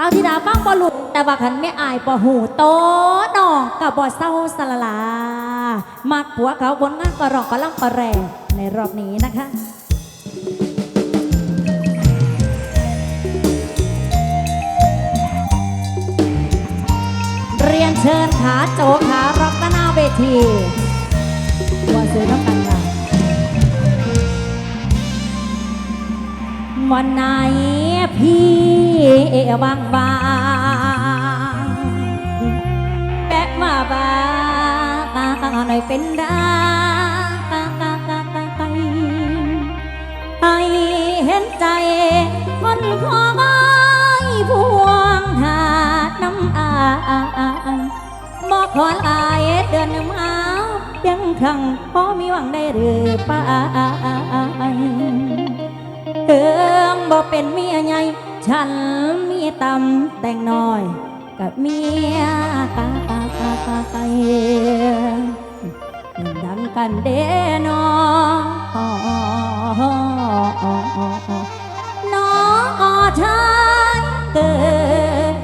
สาวธิดาบ้างบ่ลุงแต่ว่าขันไม่อายบ่หูโตน้องกับบ่เศร้าสลลามักผัวเขาบนงานกระรองกระล่อกระแรงในรอบนี้นะคะเรียนเชิญขาโจขารัตนาเวทีวัวซื้อน้ำกันค่ะวันไหน พี่บางบางแปะมาบางหน่อยเป็นดาไอเห็นใจคนขอไม้พวงหาน้ำอายบอกขอลายเดือนมาเพียงครั้งพอมีหวังได้หรือป้า เดิมบ่เป็นเมียใหญ่ฉันมีตำแต่งน้อย กับเมียตาตาตาตาไปดังกันเด้น้องน้องชายเกิด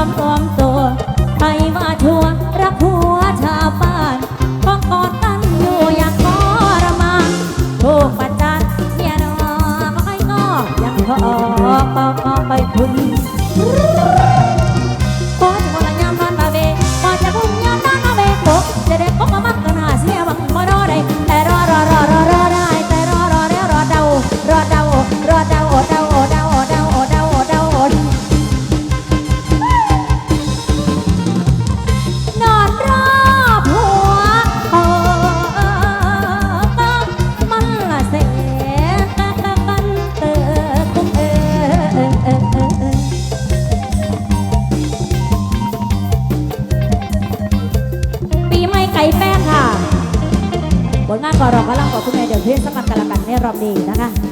ความอ้อมโต ส่แป้งค่ะผลงานกอรองกำลังขอคุณแม่เดี๋ยวเพื่อนสมัครกันละกันในรอบนี้นะคะ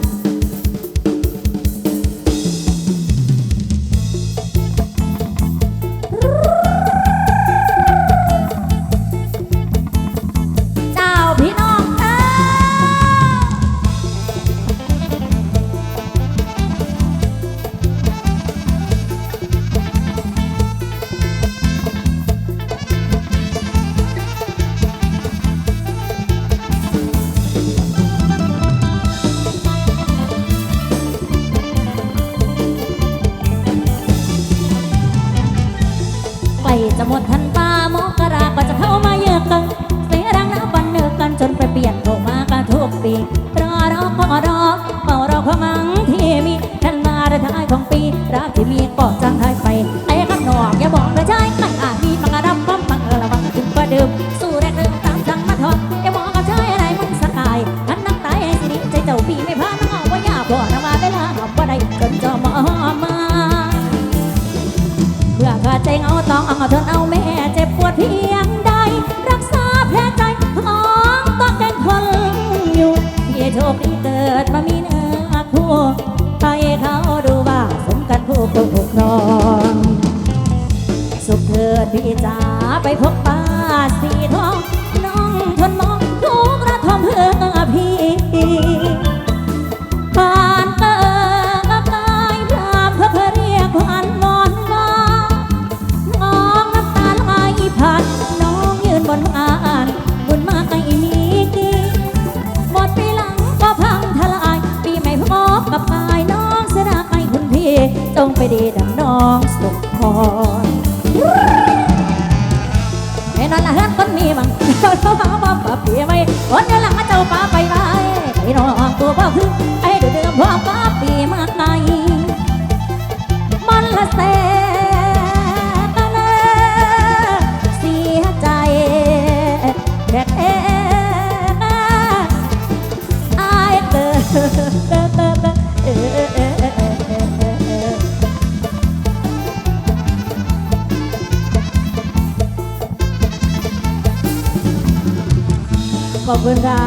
ขอบคุณค่ะ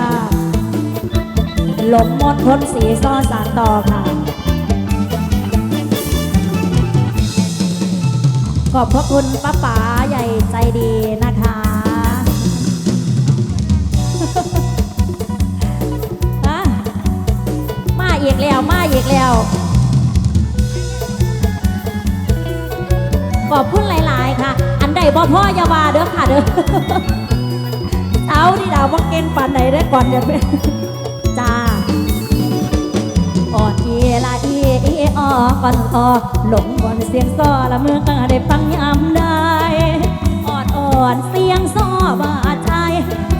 หลงมดพ้นสีซ่อสารต่อค่ะ ขอบพระคุณป้าป๋าใหญ่ใจดีนะคะมาอีกแล้ว มาอีกแล้ว ขอบคุณหลาย ๆ ค่ะ อันใดบ่พ่อยาวาเด้อค่ะเด้อาวนี่ดาวว่าเก่งปานไหนได้ก่อนจะเป็นจ้าออดเอลาเอเอออก่อนออหลงบนเสียงซอละเมื่อกาได้ฟังยามได้ออดอ่อนเสียงซอบาดใจ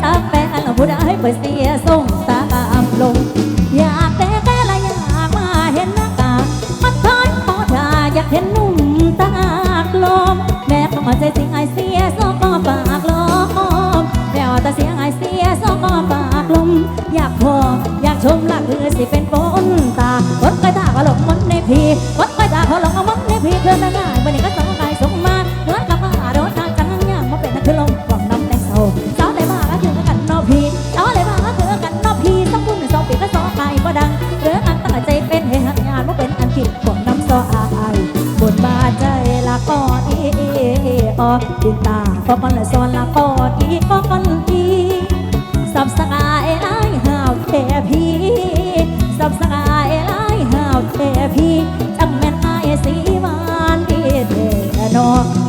จักแฟนผู้ให้เปิดเสียงส่ง อบติดตาฟอกันละซอนละกอดีก็กันดีสับสกายไล่ห่าวแท่พี่สับสกายไล่ห่าวแท่พีจังแม่นไอ้สีวานดีเด่นนอก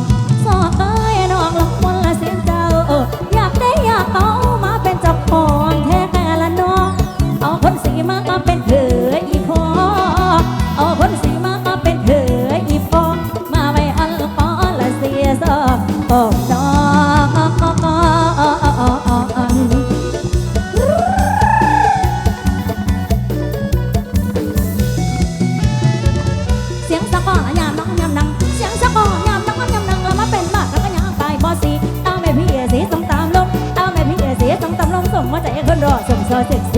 道歉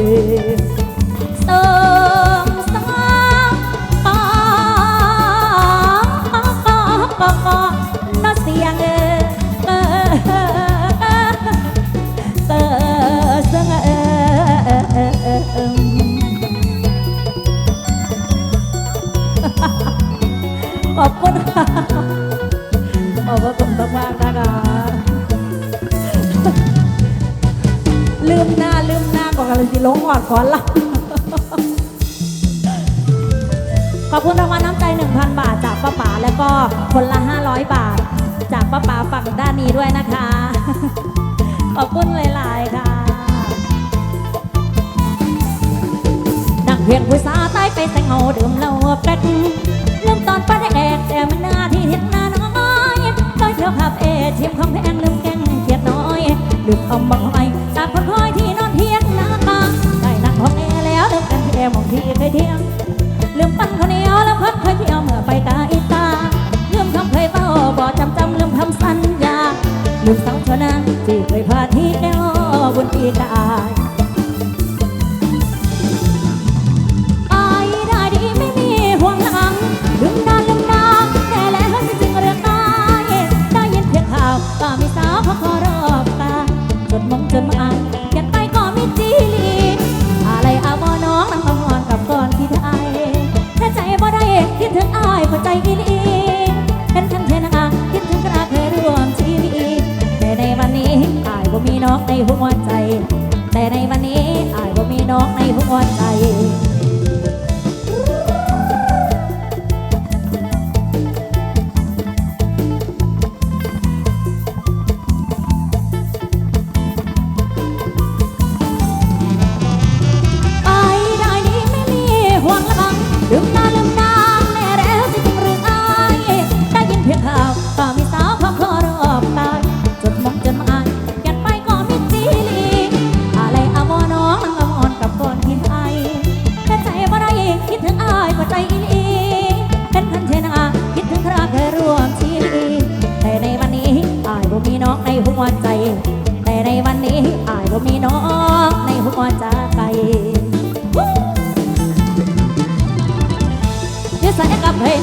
เวียงผู้สาตายไปแต่เงาดื่มเหล้าเป็ดเริ่มตอนป้าได้แดกแต่มันหน้าที่เห็นหน้าน้อยต้อยเที่ยวผับเอทีมของแพงลืมแกงเกียดน้อยลืมเอามองไปตาคนคอยที่นอนเทียงน้าตาได้นักของแอแล้วลืมกันแอมองที่เคยเที่ยงลืมปั้นคนเดียวแล้วพัดเคยเที่ยวเมื่อไปตาอีตาลืมคำเคยเฝ้าบ่จำจำลืมคำสัญญาลืมสาวชนะ عين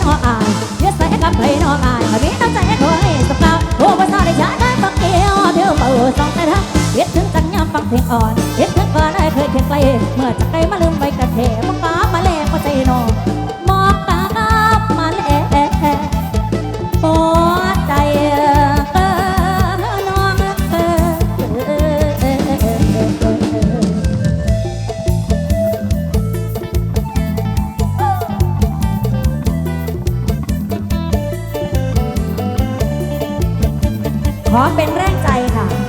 นออายเยึดใส่กับเพลนออายมามีน้ำใจคอยสกาโอ้ภาษาได้ชาได้ฟังเกี่ยวเดียวเปิดสองแต่ทักยึดถึงกันยามฟังเพลงอ่อนยึดถึงก่อนได้เคยเพียงไกลเมื่อจากไกลมาลืมไปกระเทมองฟ้ามาแลกมาใจนอนมอง ขอเป็นแรงใจค่ะ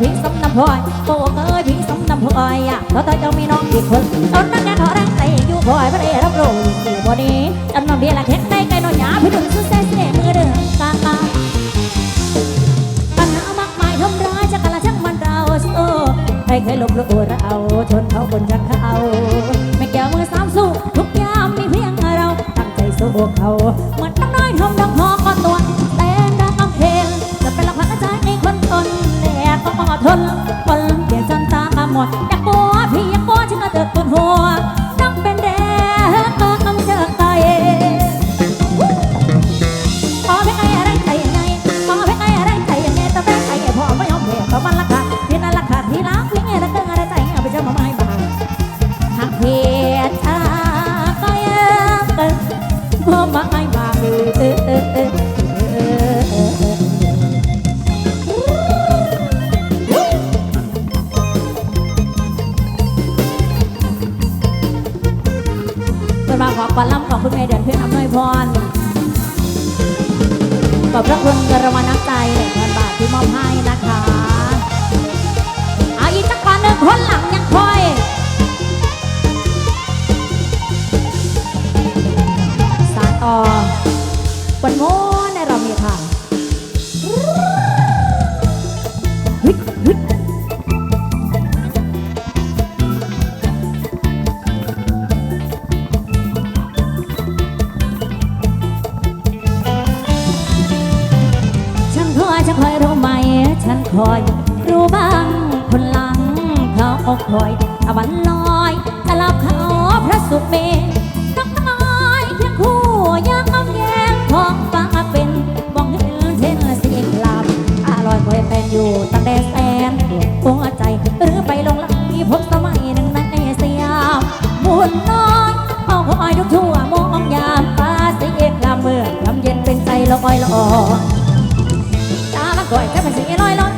พี่สมน้ำพลอยโอ้เอ๋ยพี่สมน้ำพลอยอะเพราะเธอจะมีน้องอีกคนตอนนั้นเนี่ขอแรงใจอยู่พลอยพระเดรับรู้อยู่บ่นี้จำนำเบียร์ละเข็ดได้ไกลน้อยหยาพี่ดุนสุดเส้นเสียมือเดินกลางกลาปัญหามากมายทำร้ายจะกะละช่างมันเราโอ้ใครเคยลบหลู่เราชนเขาบนชักเขาไม่เกี่ยวมือสามสู้ทุกยามมีเพียงเราตั้งใจสู้เขาเหมือนน้ำน้อยทำดอ มดอยากกลัวพี่อยากกลัวฉันก็เดือดปวดหัว พระคุณกระวาน้ำใจหนึ่งพันบาทที่มอบให้นะคะ นเป็นใจลอยลอตาละก่อยแค่เป็นสิ่งลอยลอย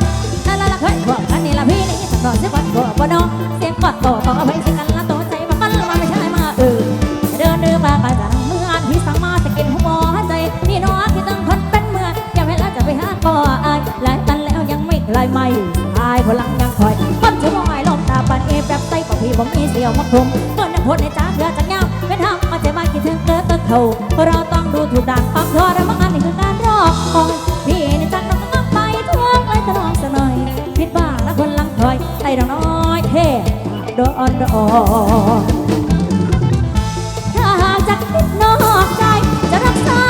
ลาลาละเฮ้ยพวกอันนี้ละพี่นี่สักหน่อยเสียงกอดตัวบ่นอเสียงกอดตัวต่อเอาไว้สิกันละตัวใจมาปั้นมาไม่ใช่มาเออเดินเดินมากระจังเมื่อนพี่สั่งมาจะกินหัวใจพี่น้องที่ตั้งคนเป็นเมื่ออย่าเวลาจะไปหาก่ออายหลายตันแล้วยังไม่คลายไม่หายพลังยังคอยคนจะมอยลมตาปันเอฟแบบใส่ปะพี่ผมมีเสียวมาคุมเมื่อนักพลในจ้าเรือจักยาม เกิดเกิดเขาเราต้องดูถูกด่างปักทอดมังอันนี้คือการรอคอยพี่ในจังน้องต้องไปทั่วไปตลอดสักหน่อยคิดว่างละคนลังคอยไต่ดอกน้อยเท่ดอนดอนถ้าหากจะคิดนอกใจจะรักษา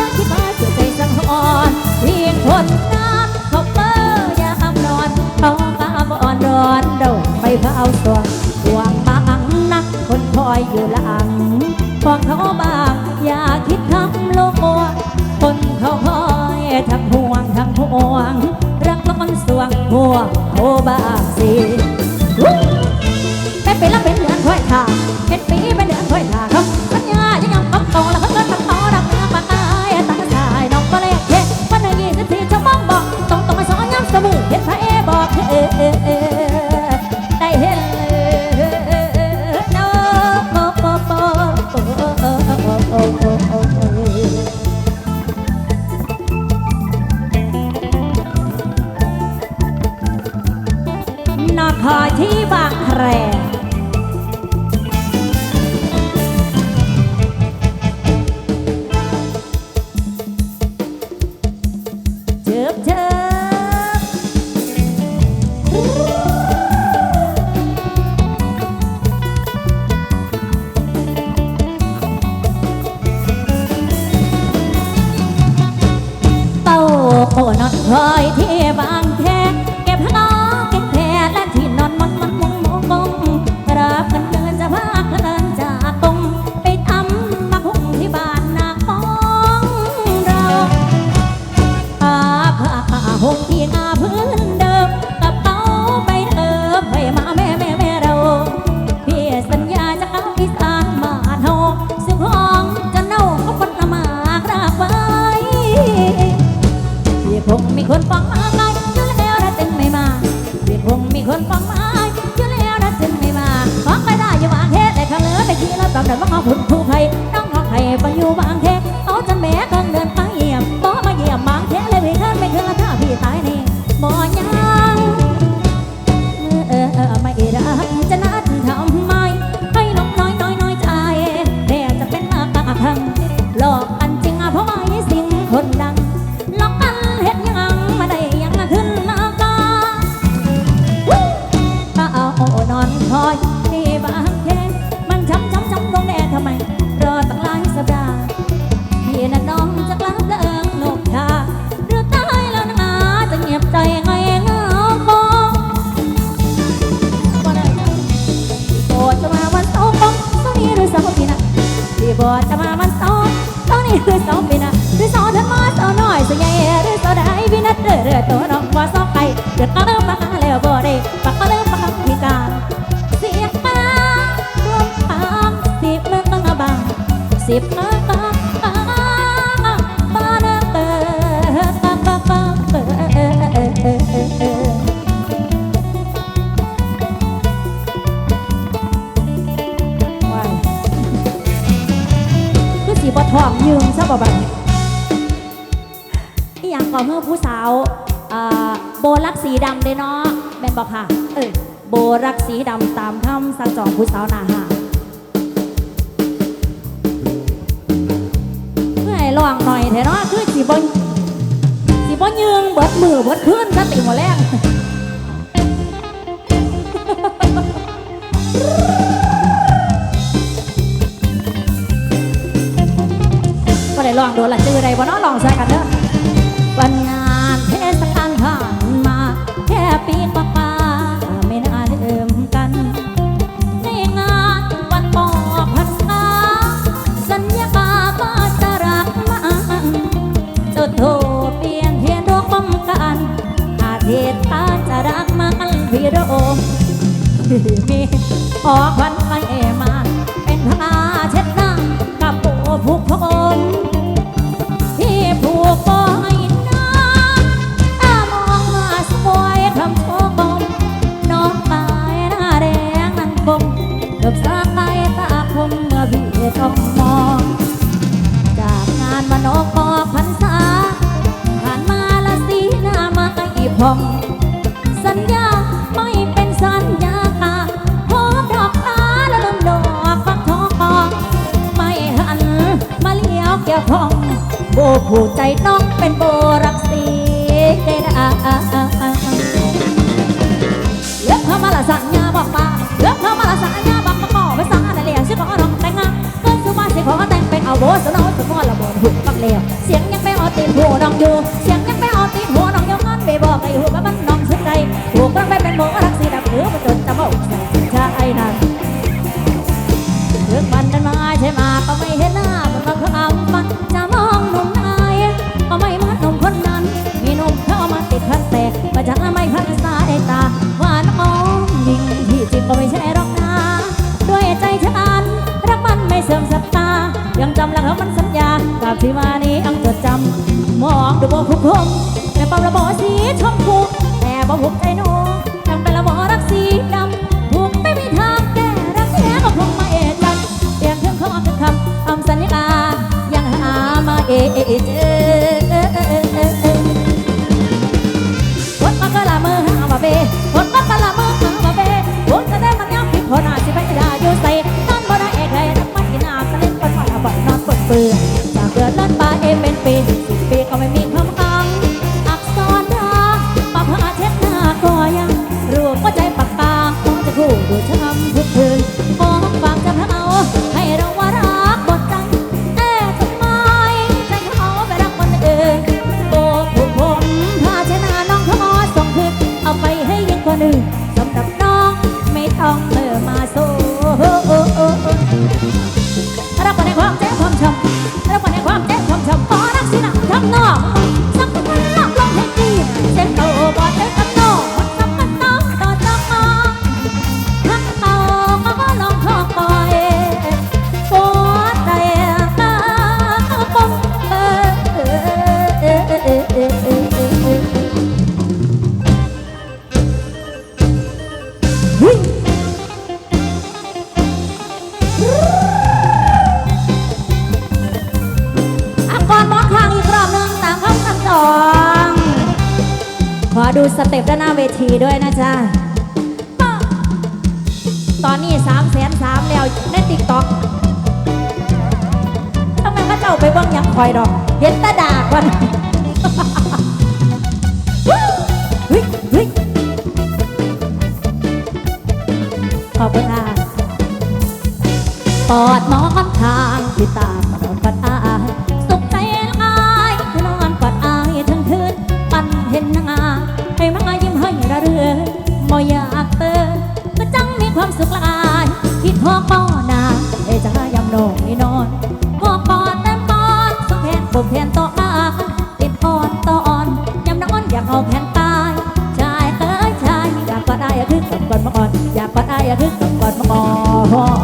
ยังคิดว่าเสียใจสังหรณ์เพียงคนนานเขาเปิดยามนอนเขากาบอ่อนร้อนเดาไปเผาสวงดวงบางนักคนคอยอยู่หลัง บอกเขาบางอย่าคิดทำโลกคนเขาคอยทั้งห่วงทั้งห่วง รักแล้วมันสวงหัวโอบางสิแม่เป็นปีละเป็นเดือนค่อยทาเป็นปีเป็นเดือนค่อยทาครับสัญญายังยังปั๊บโตแล้วเขาเกิดตัดต่อรับเนื้อปากกายตั้งสายน้องก็เลยเฮ็ดวันหนยี่สิบสี่ชั่วโมงบอกตรงตรงมาสอนย้ำเสมอเห็นพระเอบอกเออเออเออ พอที่บางแค คงมีคนฟังมาอยู่แล้วนะจึงไม่มาฟังไม่ได้อยู่บางเทศแต่ข้างเหลือไปที่เราตอบเดินว่าเขาหุ่นผู้ไทยน้องของไทยไปอยู่บางเทศเอาจนแม่ก็ ทำไม องยืมซะบ่บัดนี้อีหยังก่อเมื่อผู้สาวโบรักสีดำเด้เนาะแม่นบอกค่ะ เออโบรักสีดำตามคำสั่งจองผู้สาวนาหาเพื่อให้ลองหน่อยเถอะเนาะคือสีบอสีบอยืงเบิดมือเบิดขึ้นสติหมดแรง ลองดูละจือใดบ่น้องลองใส่กันเด้อวันงานเทศกาลผ่านมาแค่ปีกว่าๆไม่น่าลืมกันในงานวันปอพรรษาสัญญาว่าจะรักมันจุดทูเปลี่ยนเทียนดวงป้องกันอาทิตาจะรักมันพี่โรมมีออกวันไปมาเป็นผ้าเช็ดหน้ากับปูผูกผม ชอมอง จากงานมานอกอพันษาผ่านมาละสีหน้ามไอีพอง สัญญาไม่เป็นสัญญาค่ะพบดอกตาและลมดอกฟักทองไม่หันมาเลี้ยวแก้วพอง โบผู้ใจต้องเป็นโบรักสีได้าไปเบิ่งยังคอยดอก เห็นตาดากวันขอบคุณอาปอดนอนทางที่ตามนอนปัดอาสุขใจอายนอนปัดอายทั้งคืนปันเห็นนางาให้มายิ้มให้ระเรือมอยากเตอนก็จังมีความสุขละอายคิดหัวเป้า แขนต่ออาติดอ่อนต่ออ่อนยำนอนอยากเอาแขนตายชายเอ้ยชายอยากปัดอายอยากคึกกอดมาก่อนอยากปัดอายอยากคึกกอดมาก่อน